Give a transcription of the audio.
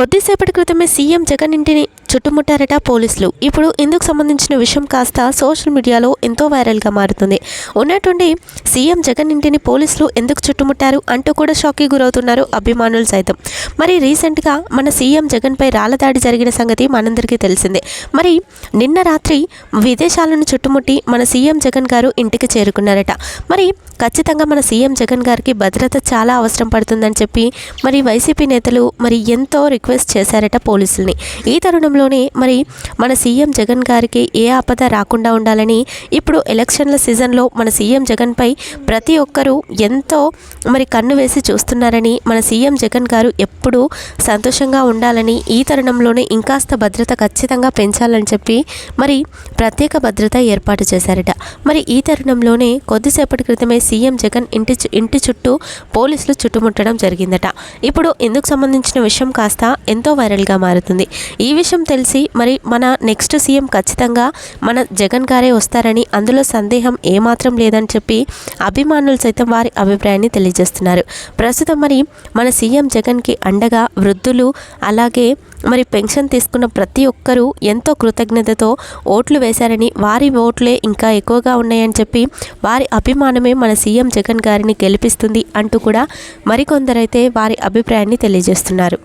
కొద్దిసేపటి క్రితమే సీఎం జగన్ ఇంటిని చుట్టుముట్టారట పోలీసులు. ఇప్పుడు ఇందుకు సంబంధించిన విషయం కాస్త సోషల్ మీడియాలో ఎంతో వైరల్గా మారుతుంది. ఉన్నటువంటి సీఎం జగన్ ఇంటిని పోలీసులు ఎందుకు చుట్టుముట్టారు అంటూ కూడా షాక్కి గురవుతున్నారు అభిమానులు సైతం. మరి రీసెంట్గా మన సీఎం జగన్పై రాళ్ళదాడి జరిగిన సంగతి మనందరికీ తెలిసిందే. మరి నిన్న రాత్రి విదేశాలను చుట్టుముట్టి మన సీఎం జగన్ గారు ఇంటికి చేరుకున్నారట. మరి ఖచ్చితంగా మన సీఎం జగన్ గారికి భద్రత చాలా అవసరం పడుతుందని చెప్పి మరి వైసీపీ నేతలు మరి ఎంతో రిక్వెస్ట్ చేశారట పోలీసుల్ని. ఈ తరుణంలో సమయంలోనే మరి మన సీఎం జగన్ గారికి ఏ ఆపద రాకుండా ఉండాలని ఇప్పుడు ఎలక్షన్ల సీజన్లో మన సీఎం జగన్పై ప్రతి ఒక్కరూ ఎంతో మరి కన్ను వేసి చూస్తున్నారని మన సీఎం జగన్ గారు ఎప్పుడూ సంతోషంగా ఉండాలని ఈ తరుణంలోనే ఇంకాస్త భద్రత ఖచ్చితంగా పెంచాలని చెప్పి మరి ప్రత్యేక భద్రత ఏర్పాటు చేశారట. మరి ఈ తరుణంలోనే కొద్దిసేపటి క్రితమే సీఎం జగన్ ఇంటి ఇంటి చుట్టూ పోలీసులు చుట్టుముట్టడం జరిగిందట. ఇప్పుడు ఇందుకు సంబంధించిన విషయం కాస్త ఎంతో వైరల్గా మారుతుంది. ఈ విషయం తెలిసి మరి మన నెక్స్ట్ సీఎం ఖచ్చితంగా మన జగన్ గారే వస్తారని అందులో సందేహం ఏమాత్రం లేదని చెప్పి అభిమానులు సైతం వారి అభిప్రాయాన్ని తెలియజేస్తున్నారు. ప్రస్తుతం మరి మన సీఎం జగన్కి అండగా వృద్ధులు అలాగే మరి పెన్షన్ తీసుకున్న ప్రతి ఒక్కరూ ఎంతో కృతజ్ఞతతో ఓట్లు వేశారని వారి ఓట్లే ఇంకా ఎక్కువగా ఉన్నాయని చెప్పి వారి అభిమానమే మన సీఎం జగన్ గారిని గెలిపిస్తుంది అంటూ కూడా మరికొందరైతే వారి అభిప్రాయాన్ని తెలియజేస్తున్నారు.